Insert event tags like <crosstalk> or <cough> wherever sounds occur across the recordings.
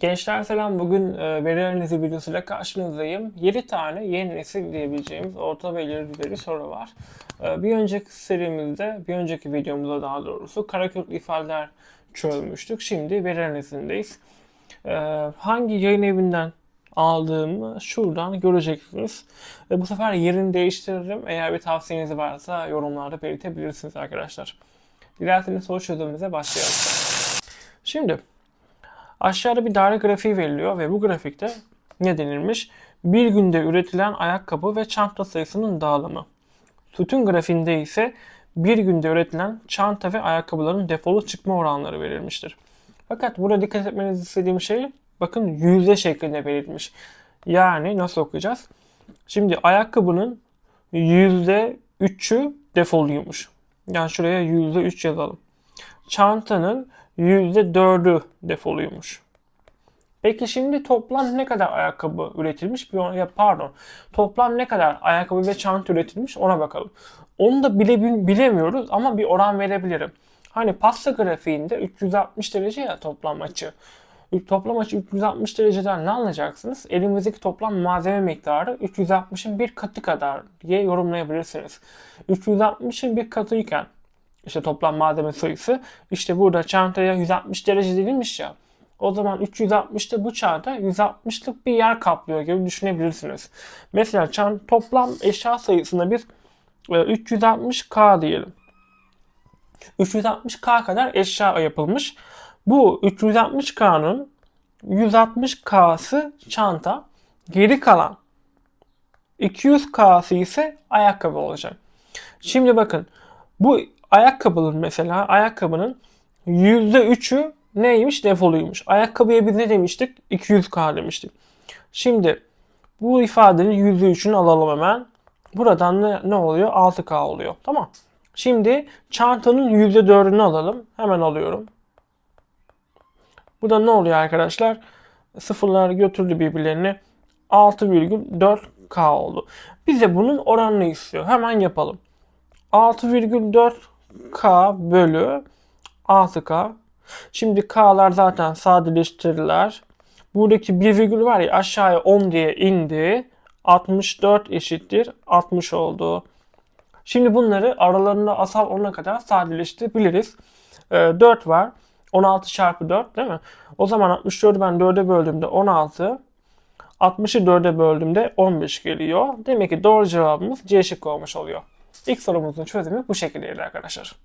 Gençler selam. Bugün e, veri analizi videosuyla karşınızdayım. 7 tane yeni nesil diyebileceğimiz orta ve ileri düzeyli soru var. E, bir önceki serimizde, bir önceki videomuzda daha doğrusu karaköklü ifadeler çözmüştük. Şimdi veri analizindeyiz. E, hangi yayın evinden aldığımı şuradan göreceksiniz. E, bu sefer yerini değiştiririm. Eğer bir tavsiyeniz varsa yorumlarda belirtebilirsiniz arkadaşlar. Dilerseniz soru çözümümüze başlayalım. Şimdi Aşağıda bir daire grafiği veriliyor ve bu grafikte ne denilmiş? Bir günde üretilen ayakkabı ve çanta sayısının dağılımı. Sütun grafiğinde ise bir günde üretilen çanta ve ayakkabıların defolu çıkma oranları verilmiştir. Fakat burada dikkat etmenizi istediğim şey bakın yüzde şeklinde verilmiş. Yani nasıl okuyacağız? Şimdi ayakkabının yüzde üçü defoluymuş. Yani şuraya yüzde üç yazalım. Çantanın %4'ü defoluymuş. Peki şimdi toplam ne kadar ayakkabı üretilmiş? Ya pardon. Toplam ne kadar ayakkabı ve çanta üretilmiş ona bakalım. Onu da bile, bilemiyoruz ama bir oran verebilirim. Hani pasta grafiğinde 360 derece ya toplam açı. Toplam açı 360 dereceden ne anlayacaksınız? Elimizdeki toplam malzeme miktarı 360'ın bir katı kadar diye yorumlayabilirsiniz. 360'ın bir katıyken işte toplam malzeme sayısı. İşte burada çantaya 160 derece denilmiş ya. O zaman 360'ta bu çanta 160'lık bir yer kaplıyor gibi düşünebilirsiniz. Mesela çant toplam eşya sayısında biz e, 360K diyelim. 360K kadar eşya yapılmış. Bu 360K'nın 160K'sı çanta. Geri kalan 200K'sı ise ayakkabı olacak. Şimdi bakın bu ayakkabının mesela ayakkabının %3'ü neymiş? Defoluymuş. Ayakkabıya biz ne demiştik? 200K demiştik. Şimdi bu ifadenin %3'ünü alalım hemen. Buradan ne, ne oluyor? 6K oluyor. Tamam. Şimdi çantanın %4'ünü alalım. Hemen alıyorum. Burada ne oluyor arkadaşlar? Sıfırlar götürdü birbirlerini. 6,4K oldu. Bize bunun oranını istiyor. Hemen yapalım. 6,4K bölü 6K. Şimdi K'lar zaten sadeleştirirler. Buradaki bir virgül var ya aşağıya 10 diye indi. 64 eşittir 60 oldu. Şimdi bunları aralarında asal 10'a kadar sadeleştirebiliriz. Ee, 4 var. 16 çarpı 4 değil mi? O zaman 64'ü ben 4'e böldüğümde 16. 60'ı 4'e böldüğümde 15 geliyor. Demek ki doğru cevabımız C şıkkı olmuş oluyor. İlk sorumuzun çözümü bu şekildeydi arkadaşlar.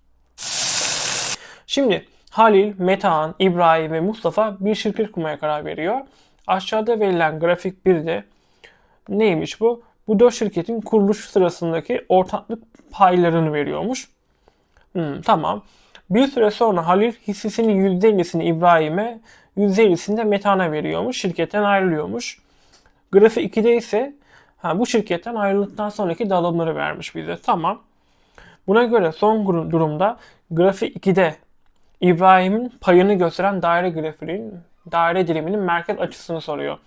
Şimdi Halil, Metehan, İbrahim ve Mustafa bir şirket kurmaya karar veriyor. Aşağıda verilen grafik 1'de neymiş bu? Bu dört şirketin kuruluş sırasındaki ortaklık paylarını veriyormuş. Hmm, tamam. Bir süre sonra Halil hissesinin %50'sini İbrahim'e, %50'sini de Metehan'a veriyormuş. Şirketten ayrılıyormuş. Grafik 2'de ise ha, bu şirketten ayrıldıktan sonraki dağılımları vermiş bize. Tamam. Buna göre son durumda grafik 2'de İbrahim'in payını gösteren daire grafiğinin daire diliminin merkez açısını soruyor.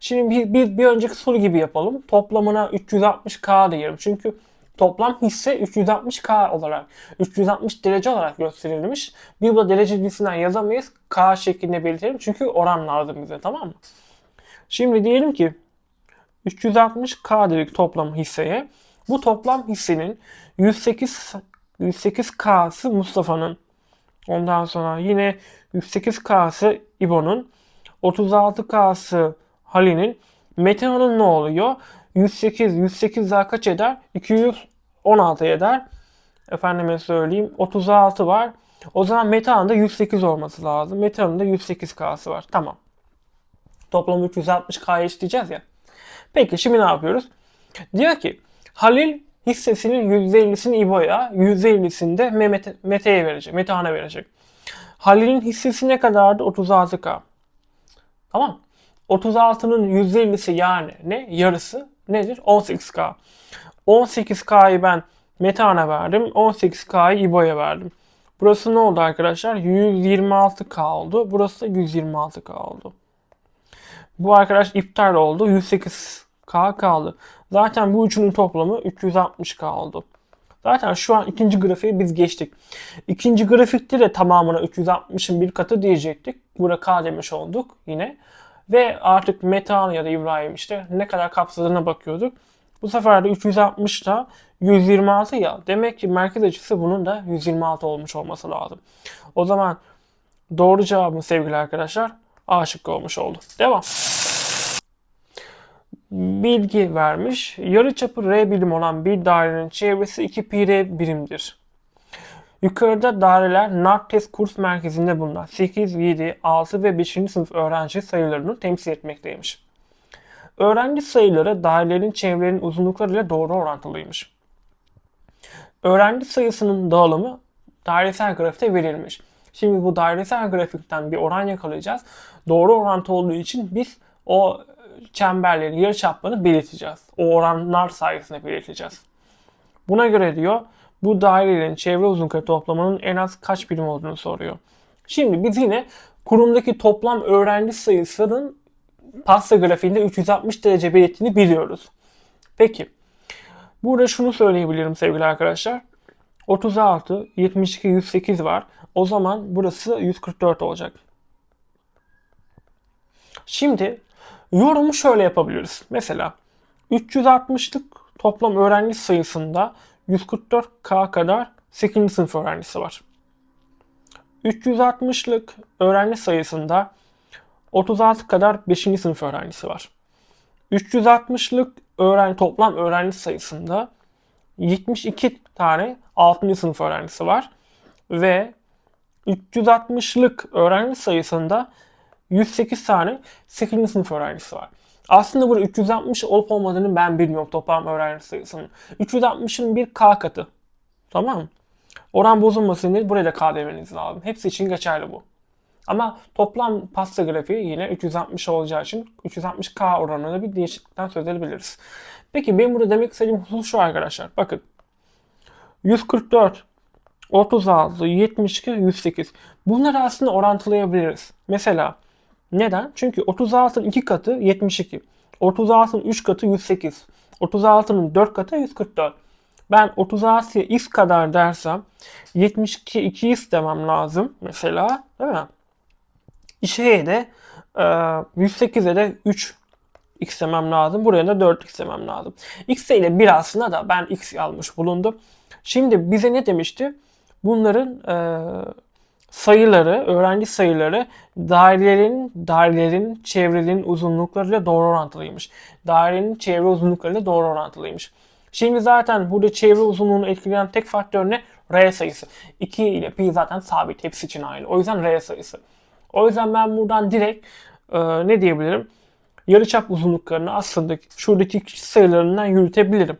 Şimdi bir, bir, bir önceki soru gibi yapalım. Toplamına 360K diyelim. Çünkü toplam hisse 360K olarak, 360 derece olarak gösterilmiş. Bir bu derece cinsinden yazamayız. K şeklinde belirtelim. Çünkü oran lazım bize tamam mı? Şimdi diyelim ki 360K dedik toplam hisseye. Bu toplam hissenin 108 108K'sı Mustafa'nın. Ondan sonra yine 108K'sı İbo'nun. 36K'sı Halil'in. Metehan'ın ne oluyor? 108, 108 daha kaç eder? 216 eder. Efendime söyleyeyim 36 var. O zaman Metehan'da 108 olması lazım. Metehan'ın da 108K'sı var. Tamam. Toplam 360K'ya eşitleyeceğiz ya. Peki şimdi ne yapıyoruz? Diyor ki Halil hissesinin %50'sini İbo'ya, %50'sini de Mete'ye verecek. Metehan'a verecek. Halil'in hissesi ne kadardı? 36K. Tamam. 36'nın %50'si yani ne? Yarısı nedir? 18K. 18K'yı ben Metehan'a verdim. 18K'yı İbo'ya verdim. Burası ne oldu arkadaşlar? 126K oldu. Burası da 126K oldu. Bu arkadaş iptal oldu. 108K kaldı. Zaten bu üçünün toplamı 360K oldu. Zaten şu an ikinci grafiği biz geçtik. İkinci grafikte de tamamına 360'ın bir katı diyecektik. Burada K demiş olduk yine. Ve artık Metehan ya da İbrahim işte ne kadar kapsadığına bakıyorduk. Bu sefer de 360 da 126 ya. Demek ki merkez açısı bunun da 126 olmuş olması lazım. O zaman doğru cevabın sevgili arkadaşlar A şıkkı olmuş oldu. Devam. Bilgi vermiş. Yarıçapı R birim olan bir dairenin çevresi 2 pi R birimdir. Yukarıda daireler NART test kurs merkezinde bulunan 8, 7, 6 ve 5. sınıf öğrenci sayılarını temsil etmekteymiş. Öğrenci sayıları dairelerin çevrelerinin uzunluklarıyla doğru orantılıymış. Öğrenci sayısının dağılımı dairesel grafikte verilmiş. Şimdi bu dairesel grafikten bir oran yakalayacağız. Doğru orantı olduğu için biz o çemberlerin yarıçaplarını belirteceğiz. O oranlar sayesinde belirteceğiz. Buna göre diyor bu dairelerin çevre uzunlukları toplamının en az kaç birim olduğunu soruyor. Şimdi biz yine kurumdaki toplam öğrenci sayısının pasta grafiğinde 360 derece belirttiğini biliyoruz. Peki. Burada şunu söyleyebilirim sevgili arkadaşlar. 36, 72, 108 var. O zaman burası 144 olacak. Şimdi yorumu şöyle yapabiliriz. Mesela 360'lık toplam öğrenci sayısında 144K kadar 8. sınıf öğrencisi var. 360'lık öğrenci sayısında 36 kadar 5. sınıf öğrencisi var. 360'lık öğrenci toplam öğrenci sayısında 72 tane 6. sınıf öğrencisi var ve 360'lık öğrenci sayısında 108 tane 8. sınıf öğrencisi var. Aslında burada 360 olup olmadığını ben bilmiyorum toplam öğrenci sayısının. 360'ın bir K katı. Tamam? Oran bozulmasın diye buraya da K demeniz lazım. Hepsi için geçerli bu. Ama toplam pasta grafiği yine 360 olacağı için 360K oranında bir değişiklikten söz edebiliriz. Peki benim burada demek istediğim husus şu arkadaşlar. Bakın 144, 36, 72, 108. Bunları aslında orantılayabiliriz. Mesela neden? Çünkü 36'nın 2 katı 72. 36'nın 3 katı 108. 36'nın 4 katı 144. Ben 36'ya x kadar dersem 72 2x demem lazım mesela değil mi? Şeye de e, 108'e de 3 x demem lazım. Buraya da 4x demem lazım. x ile 1 aslında da ben x almış bulundum. Şimdi bize ne demişti? Bunların e, sayıları, öğrenci sayıları dairelerin, dairelerin çevrelerinin uzunluklarıyla doğru orantılıymış. Dairenin çevre uzunluklarıyla doğru orantılıymış. Şimdi zaten burada çevre uzunluğunu etkileyen tek faktör ne? R sayısı. 2 ile pi zaten sabit. Hepsi için aynı. O yüzden R sayısı. O yüzden ben buradan direkt e, ne diyebilirim? Yarıçap uzunluklarını aslında şuradaki sayılarından yürütebilirim.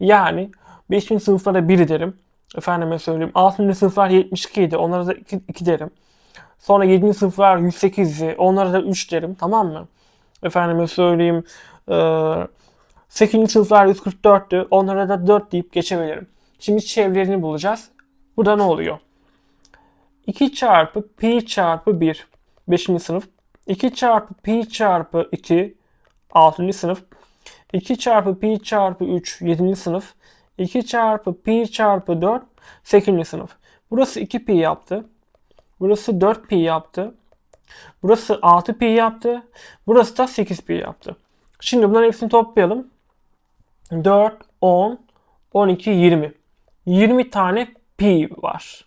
Yani 5. sınıflara 1 derim. Efendime söyleyeyim 6. sınıflar 72 idi. Onlara da 2, 2 derim. Sonra 7. sınıflar 108'di. Onlara da 3 derim. Tamam mı? Efendime söyleyeyim e, 8. sınıflar 144'tü. Onlara da 4 deyip geçebilirim. Şimdi çevrelerini bulacağız. Burada ne oluyor? 2 çarpı pi çarpı 1 5. sınıf. 2 çarpı pi çarpı 2 6. sınıf. 2 çarpı pi çarpı 3 7. sınıf. 2 çarpı pi çarpı 4 8. sınıf. Burası 2 pi yaptı. Burası 4 pi yaptı. Burası 6 pi yaptı. Burası da 8 pi yaptı. Şimdi bunların hepsini toplayalım. 4, 10, 12, 20. 20 tane pi var.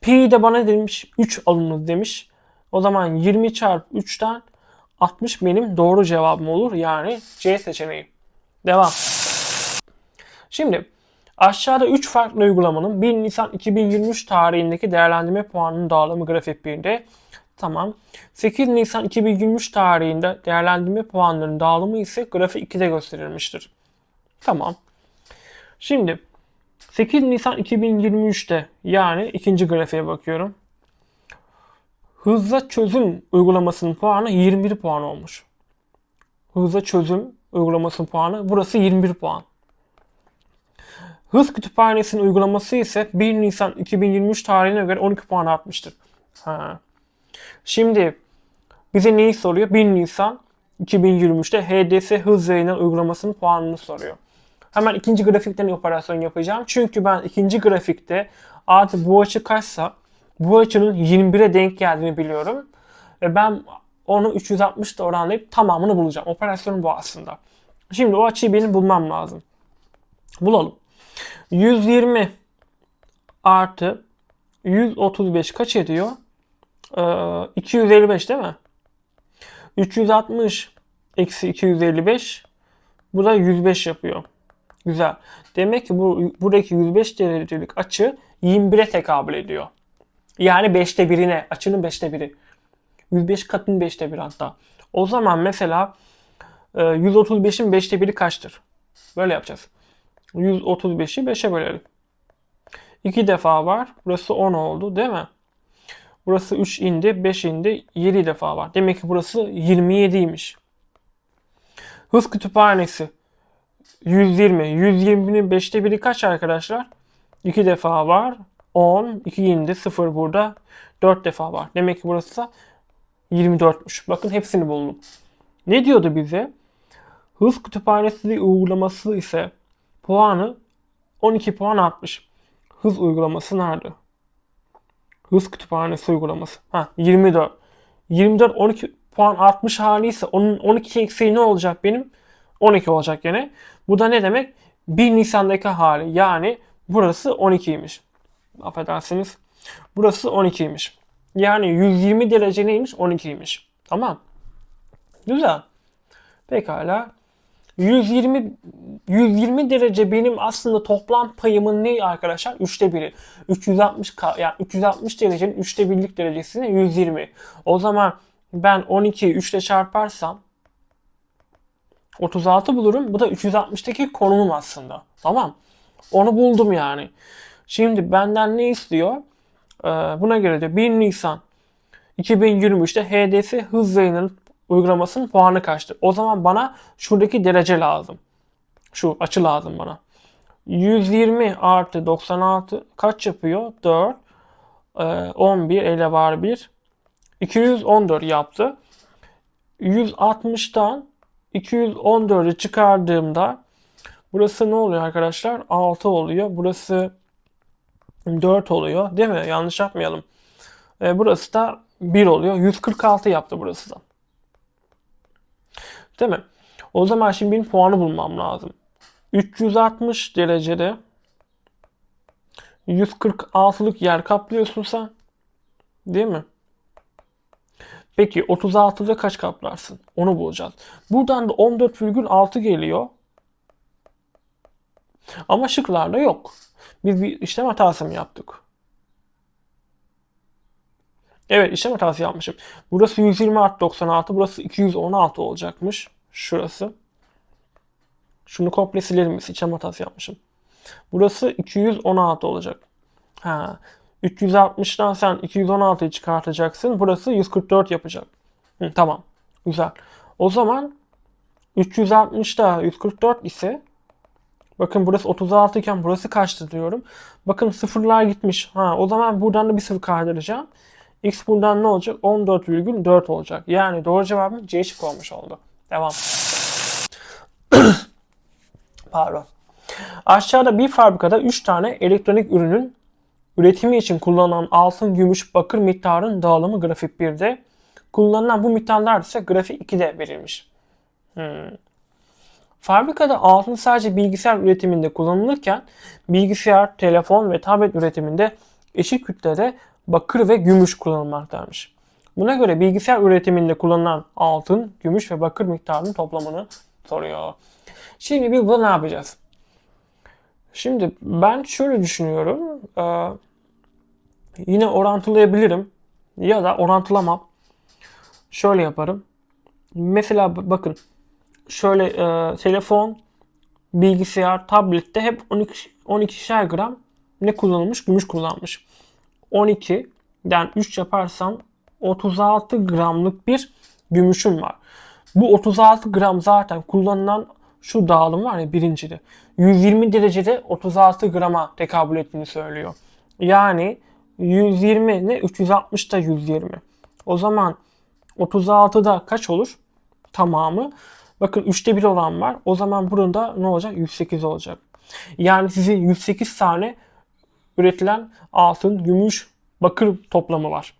Pi de bana demiş 3 alınız demiş. O zaman 20 çarpı 3'ten 60 benim doğru cevabım olur. Yani C seçeneği. Devam. Şimdi aşağıda 3 farklı uygulamanın 1 Nisan 2023 tarihindeki değerlendirme puanının dağılımı grafik 1'de. Tamam. 8 Nisan 2023 tarihinde değerlendirme puanlarının dağılımı ise grafik 2'de gösterilmiştir. Tamam. Şimdi 8 Nisan 2023'te yani ikinci grafiğe bakıyorum. Hızla çözüm uygulamasının puanı 21 puan olmuş. Hızla çözüm uygulamasının puanı burası 21 puan. Hız kütüphanesinin uygulaması ise 1 Nisan 2023 tarihine göre 12 puan artmıştır. Ha. Şimdi bize neyi soruyor? 1 Nisan 2023'te HDS hız yayınlanan uygulamasının puanını soruyor. Hemen ikinci grafikten operasyon yapacağım. Çünkü ben ikinci grafikte artık bu açı kaçsa bu açının 21'e denk geldiğini biliyorum. Ve ben onu 360 da oranlayıp tamamını bulacağım. Operasyonum bu aslında. Şimdi o açıyı benim bulmam lazım. Bulalım. 120 artı 135 kaç ediyor? Ee, 255 değil mi? 360 eksi 255 bu da 105 yapıyor. Güzel. Demek ki bu buradaki 105 derecelik açı 21'e tekabül ediyor. Yani 5'te 1'ine. Açının 5'te 1'i. 105 katının 5'te 1 hatta. O zaman mesela e, 135'in 5'te 1'i kaçtır? Böyle yapacağız. 135'i 5'e bölelim. 2 defa var. Burası 10 oldu değil mi? Burası 3 indi, 5 indi, 7 defa var. Demek ki burası 27'ymiş. Hız kütüphanesi 120. 120'nin 5'te 1'i kaç arkadaşlar? 2 defa var. 10, 2 indi, 0 burada. 4 defa var. Demek ki burası da 24'müş. Bakın hepsini buldum. Ne diyordu bize? Hız kütüphanesi uygulaması ise puanı 12 puan artmış. Hız uygulaması nerede? Hız kütüphanesi uygulaması. Ha 24. 24 12 puan artmış hali ise onun 12 eksiği ne olacak benim? 12 olacak gene. Bu da ne demek? 1 Nisan'daki hali. Yani burası 12'ymiş. Affedersiniz. Burası 12'ymiş. Yani 120 derece neymiş? 12'ymiş. Tamam. Güzel. Pekala. 120 120 derece benim aslında toplam payımın ne arkadaşlar? 3'te 1'i. 360 ka- yani 360 derecenin 3'te 1'lik derecesine 120. O zaman ben 12'yi 3 ile çarparsam 36 bulurum. Bu da 360'taki konumum aslında. Tamam. Onu buldum yani. Şimdi benden ne istiyor? Ee, buna göre de 1 Nisan 2023'te HDS hız yayının uygulamasının puanı kaçtı? O zaman bana şuradaki derece lazım. Şu açı lazım bana. 120 artı 96 kaç yapıyor? 4. Ee, 11 ele var 1. 214 yaptı. 160'tan 214'ü çıkardığımda burası ne oluyor arkadaşlar? 6 oluyor. Burası 4 oluyor. Değil mi? Yanlış yapmayalım. Ee, burası da 1 oluyor. 146 yaptı burası da. Değil mi? O zaman şimdi benim puanı bulmam lazım. 360 derecede 146'lık yer kaplıyorsun sen. Değil mi? Peki 36'da kaç kaplarsın? Onu bulacağız. Buradan da 14,6 geliyor. Ama şıklarda yok. Biz bir işlem hatası mı yaptık? Evet işlem hatası yapmışım. Burası 120 artı 96. Burası 216 olacakmış. Şurası. Şunu komple silelim. İşlem hatası yapmışım. Burası 216 olacak. Ha. 360'dan sen 216'yı çıkartacaksın. Burası 144 yapacak. Hı, tamam. Güzel. O zaman 360'da 144 ise bakın burası 36 iken burası kaçtı diyorum. Bakın sıfırlar gitmiş. Ha, o zaman buradan da bir sıfır kaydıracağım. X buradan ne olacak? 14,4 olacak. Yani doğru cevabım C şık olmuş oldu. Devam. <coughs> Pardon. Aşağıda bir fabrikada 3 tane elektronik ürünün üretimi için kullanılan altın, gümüş, bakır miktarının dağılımı grafik 1'de. Kullanılan bu miktarlar ise grafik 2'de verilmiş. Hmm. Fabrikada altın sadece bilgisayar üretiminde kullanılırken bilgisayar, telefon ve tablet üretiminde eşit kütlede bakır ve gümüş kullanılmaktaymış. Buna göre bilgisayar üretiminde kullanılan altın, gümüş ve bakır miktarının toplamını soruyor. Şimdi bir burada ne yapacağız? Şimdi ben şöyle düşünüyorum. Ee, yine orantılayabilirim. Ya da orantılamam. Şöyle yaparım. Mesela bakın. Şöyle e, telefon, bilgisayar, tablette hep 12 12'şer gram ne kullanılmış? Gümüş kullanmış. 12'den 3 yaparsam 36 gramlık bir gümüşüm var. Bu 36 gram zaten kullanılan şu dağılım var ya birincide. 120 derecede 36 grama tekabül ettiğini söylüyor. Yani 120 ne? 360 da 120. O zaman 36'da kaç olur? Tamamı Bakın 3'te 1 oran var. O zaman burada ne olacak? 108 olacak. Yani sizin 108 tane üretilen altın, gümüş, bakır toplamı var.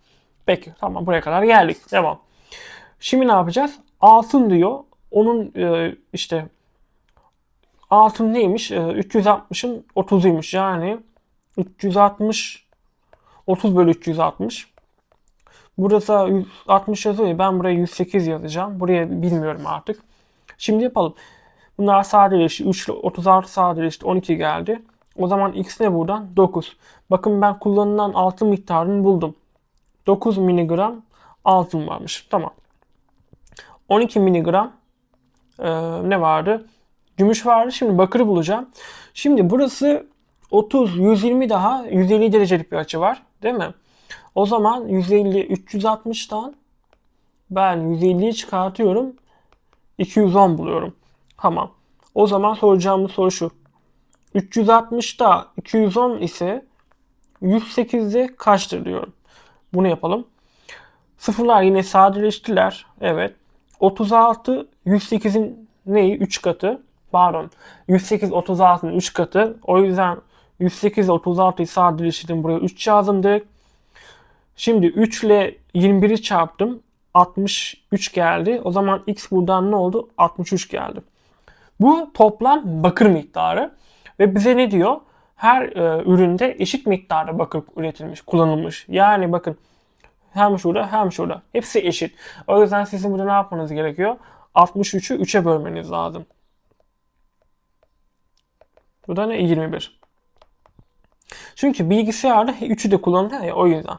Peki tamam buraya kadar geldik. Devam. Şimdi ne yapacağız? Altın diyor. Onun e, işte altın neymiş? E, 360'ın 30'uymuş. Yani 360 30 bölü 360. Burası 160 yazıyor ya ben buraya 108 yazacağım. Buraya bilmiyorum artık. Şimdi yapalım. Bunlar sadeleşti. 3 ile 36 sadeleşti. 12 geldi. O zaman x ne buradan? 9. Bakın ben kullanılan altın miktarını buldum. 9 miligram altın varmış. Tamam. 12 miligram e, ne vardı? Gümüş vardı. Şimdi bakırı bulacağım. Şimdi burası 30, 120 daha 150 derecelik bir açı var. Değil mi? O zaman 150, 360'tan ben 150'yi çıkartıyorum. 210 buluyorum. Tamam. O zaman soracağımız soru şu. 360'da 210 ise 108'de kaçtır diyorum. Bunu yapalım. Sıfırlar yine sadeleştiler. Evet. 36 108'in neyi? 3 katı. Pardon. 108 36'nın 3 katı. O yüzden 108 36'yı sadeleştirdim. Buraya 3 yazdım direkt. Şimdi 3 ile 21'i çarptım. 63 geldi. O zaman x buradan ne oldu? 63 geldi. Bu toplam bakır miktarı. Ve bize ne diyor? Her e, üründe eşit miktarda bakır üretilmiş, kullanılmış. Yani bakın hem şurada hem şurada. Hepsi eşit. O yüzden sizin burada ne yapmanız gerekiyor? 63'ü 3'e bölmeniz lazım. Bu da ne? 21. Çünkü bilgisayarda 3'ü de kullanılıyor ya o yüzden.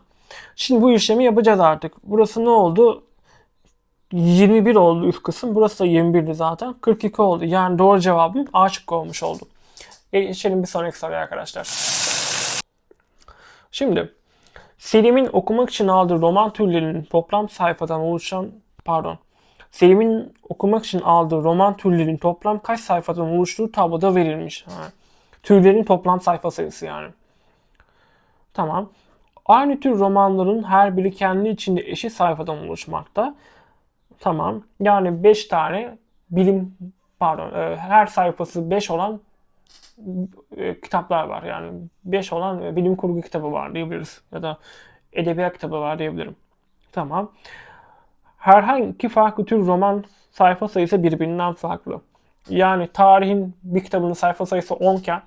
Şimdi bu işlemi yapacağız artık. Burası ne oldu? 21 oldu üst kısım. Burası da 21'di zaten. 42 oldu. Yani doğru cevabım A şıkkı olmuş oldu. Geçelim bir sonraki soruya arkadaşlar. Şimdi Selim'in okumak için aldığı roman türlerinin toplam sayfadan oluşan pardon Selim'in okumak için aldığı roman türlerinin toplam kaç sayfadan oluştuğu tabloda verilmiş. Ha. Türlerin toplam sayfa sayısı yani. Tamam. Aynı tür romanların her biri kendi içinde eşit sayfadan oluşmakta. Tamam. Yani 5 tane bilim pardon e, her sayfası 5 olan e, kitaplar var. Yani 5 olan e, bilim kurgu kitabı var diyebiliriz. Ya da edebiyat kitabı var diyebilirim. Tamam. Herhangi farklı tür roman sayfa sayısı birbirinden farklı. Yani tarihin bir kitabının sayfa sayısı 10 iken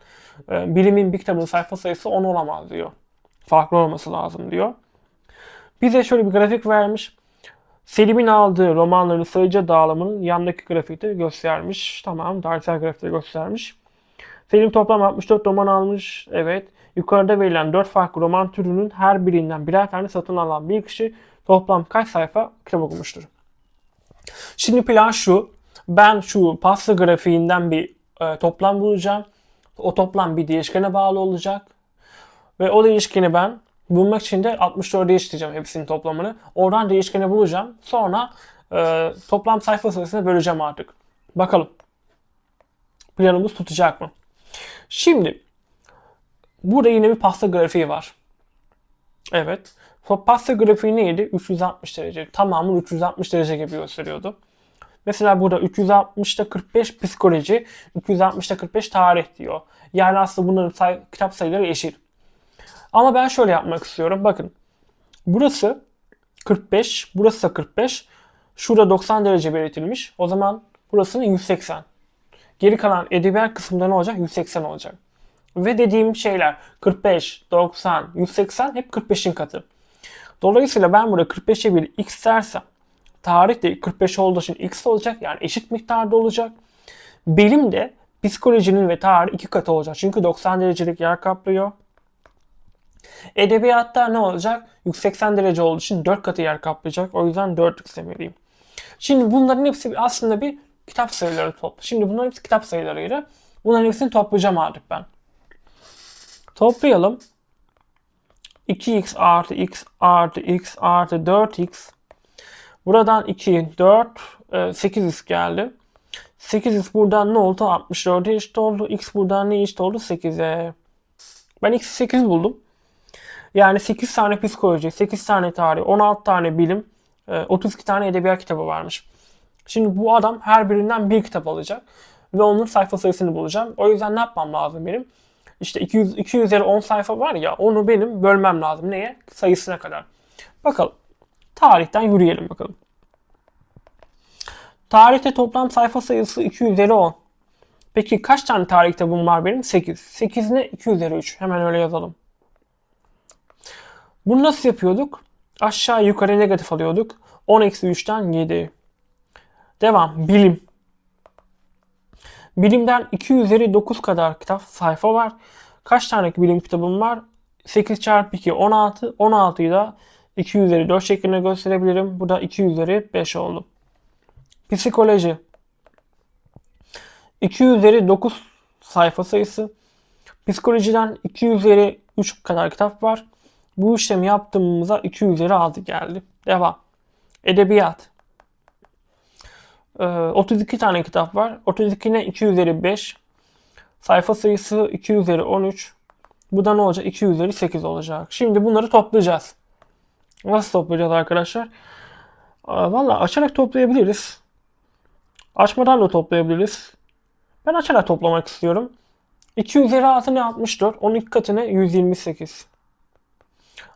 e, bilimin bir kitabının sayfa sayısı 10 olamaz diyor. Farklı olması lazım diyor. Bize şöyle bir grafik vermiş. Selim'in aldığı romanların sayıca dağılımının yandaki grafikte göstermiş. Tamam, dersel grafikte göstermiş. Selim toplam 64 roman almış. Evet. Yukarıda verilen 4 farklı roman türünün her birinden birer tane satın alan bir kişi toplam kaç sayfa kitap okumuştur? Şimdi plan şu. Ben şu pasta grafiğinden bir e, toplam bulacağım. O toplam bir değişkene bağlı olacak. Ve o değişkeni ben bulmak için de 64'e eşitleyeceğim hepsinin toplamını. Oradan değişkeni bulacağım. Sonra e, toplam sayfa sayısını böleceğim artık. Bakalım. Planımız tutacak mı? Şimdi burada yine bir pasta grafiği var. Evet. Pasta grafiği neydi? 360 derece. Tamamını 360 derece gibi gösteriyordu. Mesela burada 360'ta 45 psikoloji, 360'ta 45 tarih diyor. Yani aslında bunların say- kitap sayıları eşit. Ama ben şöyle yapmak istiyorum. Bakın. Burası 45, burası da 45. Şurada 90 derece belirtilmiş. O zaman burasının 180. Geri kalan edebiyat kısmında ne olacak? 180 olacak. Ve dediğim şeyler 45, 90, 180 hep 45'in katı. Dolayısıyla ben burada 45'e bir x dersem tarih de 45 olduğu için x olacak. Yani eşit miktarda olacak. Bilim de psikolojinin ve tarih iki katı olacak. Çünkü 90 derecelik yer kaplıyor. Edebiyatta ne olacak? 180 derece olduğu için 4 katı yer kaplayacak. O yüzden 4 demeliyim. Şimdi bunların hepsi aslında bir kitap sayıları toplu. Şimdi bunların hepsi kitap sayılarıyla. Bunların hepsini toplayacağım artık ben. Toplayalım. 2x artı x artı x artı 4x. Buradan 2, 4, 8x geldi. 8x buradan ne oldu? 64'e eşit oldu. X buradan ne eşit oldu? 8'e. Ben x'i 8 buldum. Yani 8 tane psikoloji, 8 tane tarih, 16 tane bilim, 32 tane edebiyat kitabı varmış. Şimdi bu adam her birinden bir kitap alacak. Ve onun sayfa sayısını bulacağım. O yüzden ne yapmam lazım benim? İşte 200, 2 üzeri 10 sayfa var ya onu benim bölmem lazım. Neye? Sayısına kadar. Bakalım. Tarihten yürüyelim bakalım. Tarihte toplam sayfa sayısı 2 üzeri 10. Peki kaç tane tarih kitabım var benim? 8. 8 ne? 2 üzeri 3. Hemen öyle yazalım. Bunu nasıl yapıyorduk? Aşağı yukarı negatif alıyorduk. 10 eksi 3'ten 7. Devam. Bilim. Bilimden 2 üzeri 9 kadar kitap sayfa var. Kaç tane bilim kitabım var? 8 çarpı 2 16. 16'yı da 2 üzeri 4 şeklinde gösterebilirim. Bu da 2 üzeri 5 oldu. Psikoloji. 2 üzeri 9 sayfa sayısı. Psikolojiden 2 üzeri 3 kadar kitap var. Bu işlemi yaptığımızda 2 üzeri 6 geldi. Devam. Edebiyat. Ee, 32 tane kitap var. 32 ne? 2 üzeri 5. Sayfa sayısı 2 üzeri 13. Bu da ne olacak? 2 üzeri 8 olacak. Şimdi bunları toplayacağız. Nasıl toplayacağız arkadaşlar? Valla açarak toplayabiliriz. Açmadan da toplayabiliriz. Ben açarak toplamak istiyorum. 2 üzeri 6 ne 64? 12 katı ne? 128.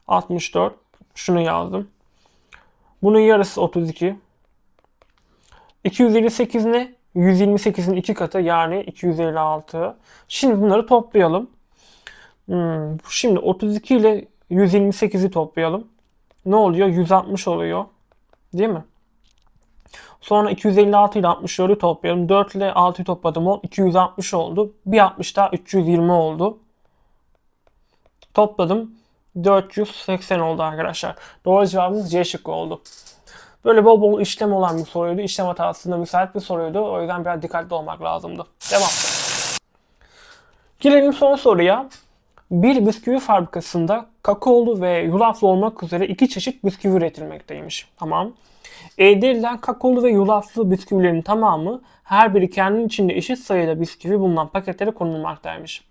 64. Şunu yazdım. Bunun yarısı 32. 258 ne? 128'in 2 katı yani 256. Şimdi bunları toplayalım. Hmm, şimdi 32 ile 128'i toplayalım. Ne oluyor? 160 oluyor. Değil mi? Sonra 256 ile 64'ü toplayalım. 4 ile 6'yı topladım. O 260 oldu. Bir 60 daha 320 oldu. Topladım. 480 oldu arkadaşlar. Doğru cevabımız C şıkkı oldu. Böyle bol bol işlem olan bir soruydu. İşlem hatasına müsait bir soruydu. O yüzden biraz dikkatli olmak lazımdı. Devam. Gelelim son soruya. Bir bisküvi fabrikasında kakaolu ve yulaflı olmak üzere iki çeşit bisküvi üretilmekteymiş. Tamam. Elde edilen kakaolu ve yulaflı bisküvilerin tamamı her biri kendinin içinde eşit sayıda bisküvi bulunan paketlere konulmaktaymış.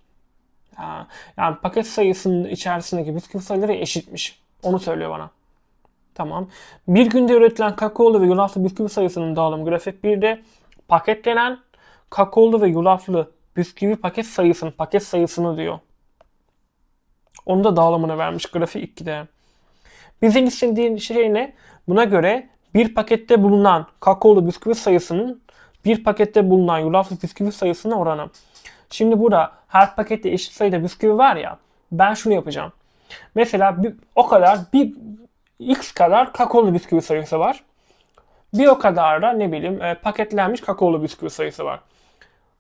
Yani paket sayısının içerisindeki bisküvi sayıları eşitmiş. Onu söylüyor bana. Tamam. Bir günde üretilen kakaolu ve yulaflı bisküvi sayısının dağılımı grafik 1'de paketlenen kakaolu ve yulaflı bisküvi paket sayısının paket sayısını diyor. Onu da dağılımını vermiş grafik 2'de. Bizim istediğin şey ne? Buna göre bir pakette bulunan kakaolu bisküvi sayısının bir pakette bulunan yulaflı bisküvi sayısına oranı. Şimdi burada her pakette eşit sayıda bisküvi var ya ben şunu yapacağım. Mesela bir, o kadar bir x kadar kakaolu bisküvi sayısı var. Bir o kadar da ne bileyim e, paketlenmiş kakaolu bisküvi sayısı var.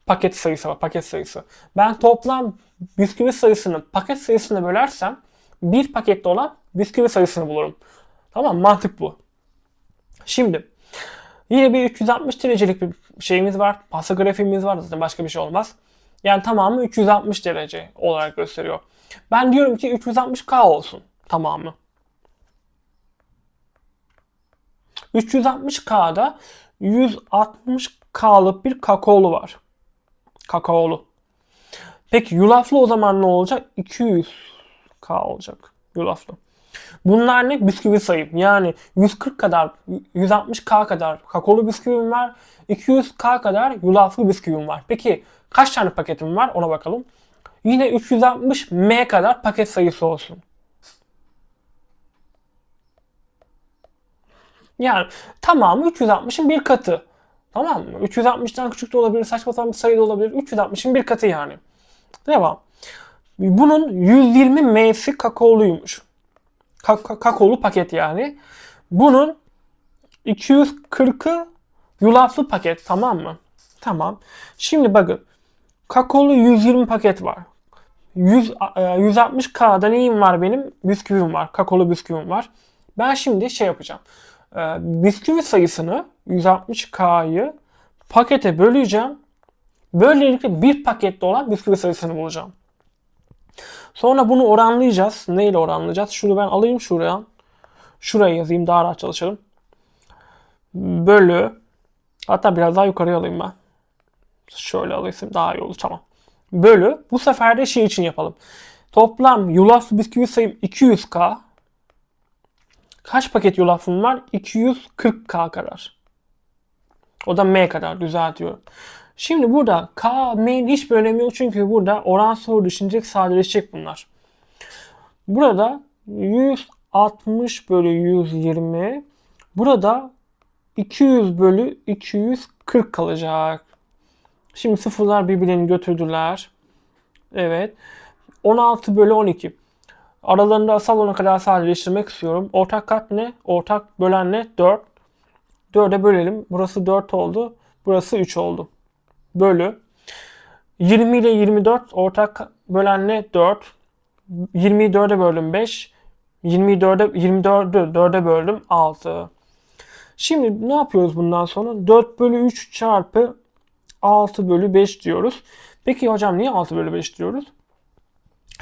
Paket sayısı var, paket sayısı. Ben toplam bisküvi sayısını paket sayısına bölersem bir pakette olan bisküvi sayısını bulurum. Tamam mantık bu. Şimdi yine bir 360 derecelik bir şeyimiz var. Pasta grafiğimiz var zaten başka bir şey olmaz. Yani tamamı 360 derece olarak gösteriyor. Ben diyorum ki 360K olsun tamamı. 360K'da 160K'lık bir kakaolu var. Kakaolu. Peki yulaflı o zaman ne olacak? 200K olacak yulaflı. Bunlar ne? Bisküvi sayım. Yani 140 kadar, 160K kadar kakaolu bisküvim var. 200K kadar yulaflı bisküvim var. Peki kaç tane paketim var? Ona bakalım. Yine 360 M kadar paket sayısı olsun. Yani tamamı 360'ın bir katı. Tamam mı? 360'tan küçük de olabilir, saçma sapan bir sayı da olabilir. 360'ın bir katı yani. Devam. Bunun 120 M'si kakaoluymuş. Ka- kakaolu paket yani. Bunun 240'ı yulaflı paket tamam mı? Tamam. Şimdi bakın. Kakaolu 120 paket var. 100, 160K'da neyim var benim? Bisküvim var. Kakaolu bisküvim var. Ben şimdi şey yapacağım. Ee, bisküvi sayısını 160K'yı pakete böleceğim. Böylelikle bir pakette olan bisküvi sayısını bulacağım. Sonra bunu oranlayacağız. Ne ile oranlayacağız? Şunu ben alayım şuraya. Şuraya yazayım daha rahat çalışalım. Bölü. Hatta biraz daha yukarıya alayım ben. Şöyle alayım daha iyi olur tamam. Bölü. Bu sefer de şey için yapalım. Toplam yulaf bisküvi sayım 200K. Kaç paket yulafım var? 240K kadar. O da M kadar düzeltiyorum. Şimdi burada K, M'nin hiçbir önemi yok çünkü burada oran soru düşünecek, sadeleşecek bunlar. Burada 160 bölü 120. Burada 200 bölü 240 kalacak. Şimdi sıfırlar birbirlerini götürdüler. Evet. 16 bölü 12. Aralarında asal olana kadar sadeleştirmek istiyorum. Ortak kat ne? Ortak bölen ne? 4. 4'e bölelim. Burası 4 oldu. Burası 3 oldu. Bölü. 20 ile 24 ortak bölen ne? 4. 20'yi 4'e böldüm 5. 20'yi 4'e 24'ü 4'e böldüm 6. Şimdi ne yapıyoruz bundan sonra? 4 bölü 3 çarpı 6 bölü 5 diyoruz. Peki hocam niye 6 bölü 5 diyoruz?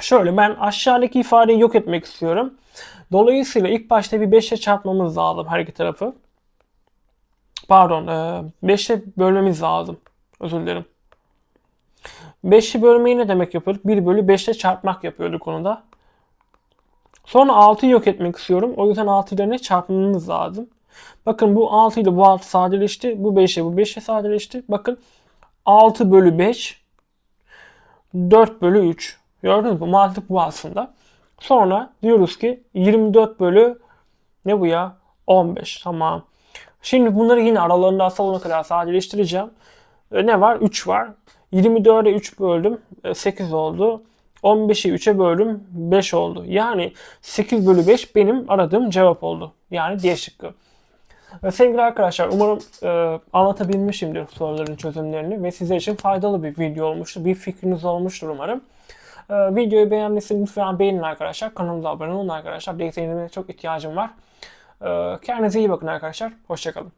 Şöyle ben aşağıdaki ifadeyi yok etmek istiyorum. Dolayısıyla ilk başta bir 5'e çarpmamız lazım her iki tarafı. Pardon 5'e bölmemiz lazım. Özür dilerim. 5'i bölmeyi ne demek yapıyorduk? 1 bölü 5'le çarpmak yapıyorduk onu da. Sonra 6'yı yok etmek istiyorum. O yüzden 6 ile çarpmamız lazım. Bakın bu 6 ile bu 6 sadeleşti. Bu 5 ile bu 5 ile sadeleşti. Bakın 6 bölü 5 4 bölü 3. Gördünüz mü? Mantık bu aslında. Sonra diyoruz ki 24 bölü ne bu ya? 15. Tamam. Şimdi bunları yine aralarında asal kadar sadeleştireceğim. E, ne var? 3 var. 24'e 3 böldüm. E, 8 oldu. 15'i 3'e böldüm. 5 oldu. Yani 8 bölü 5 benim aradığım cevap oldu. Yani D şıkkı. E, Sevgili arkadaşlar umarım e, anlatabilmişimdir soruların çözümlerini ve sizler için faydalı bir video olmuştur. Bir fikriniz olmuştur umarım. E, videoyu beğendiyseniz lütfen beğenin arkadaşlar. Kanalımıza abone olun arkadaşlar. Desteğinize çok ihtiyacım var. E, kendinize iyi bakın arkadaşlar. Hoşçakalın.